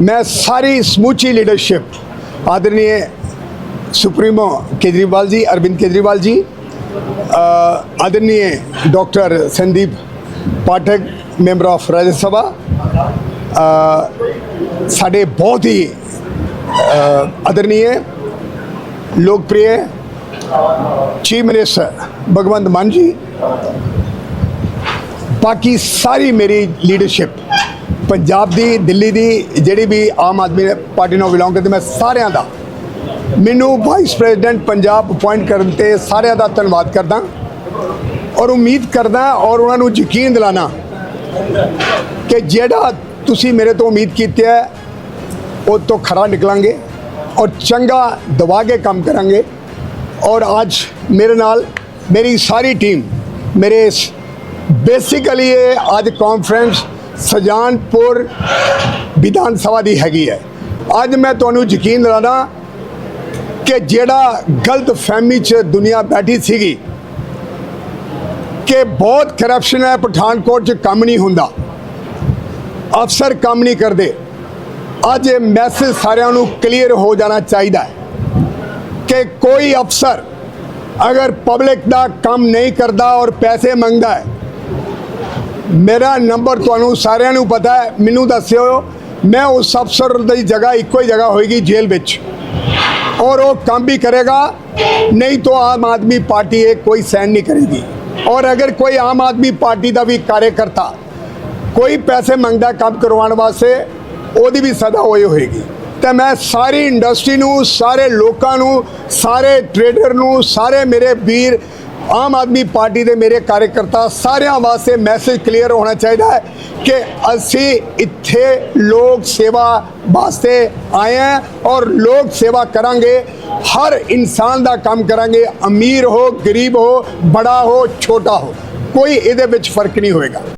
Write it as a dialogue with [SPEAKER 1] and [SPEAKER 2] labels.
[SPEAKER 1] मैं सारी समुची लीडरशिप आदरणीय सुप्रीमो केजरीवाल जी, अरविंद केजरीवाल जी आदरणीय doctor Sandeep Pathak member of Rajya Sabha साढ़े बहुत ही आदरणीय, लोकप्रिय चीफ मिनिस्टर भगवंत मान जी, बाकी सारी मेरी लीडरशिप ਪੰਜਾਬ ਦੀ, ਦਿੱਲੀ ਦੀ ਜਿਹੜੀ ਵੀ ਆਮ ਆਦਮੀ ਪਾਰਟੀ ਨੂੰ ਬਿਲੋਂਗ ਕਰਦੀ, ਮੈਂ ਸਾਰਿਆਂ ਦਾ, ਮੈਨੂੰ ਵਾਈਸ ਪ੍ਰੈਜ਼ੀਡੈਂਟ ਪੰਜਾਬ ਅਪਾਇੰਟ ਕਰਨ ਤੇ ਸਾਰਿਆਂ ਦਾ ਧੰਨਵਾਦ ਕਰਦਾ ਔਰ ਉਮੀਦ ਕਰਦਾ ਔਰ ਉਹਨਾਂ ਨੂੰ ਯਕੀਨ ਦਿਲਾਣਾ ਕਿ ਜਿਹੜਾ ਤੁਸੀਂ ਮੇਰੇ ਤੋਂ ਉਮੀਦ ਕੀਤੀ ਹੈ, ਉਹ ਤੋਂ ਖਰਾ ਨਿਕਲਾਂਗੇ ਔਰ ਚੰਗਾ ਦਬਾ ਕੇ ਕੰਮ ਕਰਾਂਗੇ ਔਰ ਅੱਜ ਮੇਰੇ ਨਾਲ ਮੇਰੀ ਸਾਰੀ ਟੀਮ ਮੇਰੇ ਬੇਸਿਕਲੀ ਇਹ ਅੱਜ ਕਾਨਫਰੰਸ ਸਜਾਨਪੁਰ ਵਿਧਾਨ ਸਭਾ ਦੀ ਹੈਗੀ ਹੈ। ਅੱਜ ਮੈਂ ਤੁਹਾਨੂੰ ਯਕੀਨ ਦਿਲਾਣਾ ਕਿ ਜਿਹੜਾ ਗਲਤ ਫਹਿਮੀ 'ਚ ਦੁਨੀਆ ਬੈਠੀ ਸੀਗੀ ਕਿ ਬਹੁਤ ਕਰਪਸ਼ਨ ਹੈ, ਪਠਾਨਕੋਟ 'ਚ ਕੰਮ ਨਹੀਂ ਹੁੰਦਾ। ਅਫਸਰ ਕੰਮ ਨਹੀਂ ਕਰਦੇ। ਅੱਜ ਇਹ ਮੈਸੇਜ ਸਾਰਿਆਂ ਨੂੰ ਕਲੀਅਰ ਹੋ ਜਾਣਾ ਚਾਹੀਦਾ ਹੈ ਕਿ ਕੋਈ ਅਫਸਰ ਅਗਰ ਪਬਲਿਕ ਦਾ ਕੰਮ ਨਹੀਂ ਕਰਦਾ ਔਰ ਪੈਸੇ ਮੰਗਦਾ ਹੈ ਮੇਰਾ ਨੰਬਰ ਤੁਹਾਨੂੰ ਸਾਰਿਆਂ ਨੂੰ ਪਤਾ ਹੈ, ਮੈਨੂੰ ਦੱਸਿਓ। ਮੈਂ ਉਸ ਅਫਸਰ ਦੀ ਜਗ੍ਹਾ, ਇੱਕੋ ਹੀ ਜਗ੍ਹਾ ਹੋਏਗੀ ਜੇਲ੍ਹ ਵਿੱਚ। ਔਰ ਉਹ ਕੰਮ ਵੀ ਕਰੇਗਾ, ਨਹੀਂ ਤਾਂ ਆਮ ਆਦਮੀ ਪਾਰਟੀ ਇਹ ਕੋਈ ਸਹਿਣ ਨਹੀਂ ਕਰੇਗੀ। ਔਰ ਅਗਰ ਕੋਈ ਆਮ ਆਦਮੀ ਪਾਰਟੀ ਦਾ ਵੀ ਕਾਰਜਕਰਤਾ ਕੋਈ ਪੈਸੇ ਮੰਗਦਾ ਕੰਮ ਕਰਵਾਉਣ ਵਾਸਤੇ, ਉਹਦੀ ਵੀ ਸਦਾ ਹੋਈ ਹੋਏਗੀ। ਤੇ ਮੈਂ ਸਾਰੀ ਇੰਡਸਟਰੀ ਨੂੰ, ਸਾਰੇ ਲੋਕਾਂ ਨੂੰ, ਸਾਰੇ ਟ੍ਰੇਡਰ ਨੂੰ, ਸਾਰੇ ਮੇਰੇ ਵੀਰ ਆਮ ਆਦਮੀ ਪਾਰਟੀ ਦੇ ਮੇਰੇ ਕਾਰਜਕਰਤਾ ਸਾਰਿਆਂ ਵਾਸਤੇ ਮੈਸੇਜ ਕਲੀਅਰ ਹੋਣਾ ਚਾਹੀਦਾ ਹੈ ਕਿ ਅਸੀਂ ਇੱਥੇ ਲੋਕ ਸੇਵਾ ਵਾਸਤੇ ਆਏ ਹਾਂ ਔਰ ਲੋਕ ਸੇਵਾ ਕਰਾਂਗੇ, ਹਰ ਇਨਸਾਨ ਦਾ ਕੰਮ ਕਰਾਂਗੇ, ਅਮੀਰ ਹੋ, ਗਰੀਬ ਹੋ, ਬੜਾ ਹੋ, ਛੋਟਾ ਹੋ, ਕੋਈ ਇਹਦੇ ਵਿੱਚ ਫ਼ਰਕ ਨਹੀਂ ਹੋਏਗਾ।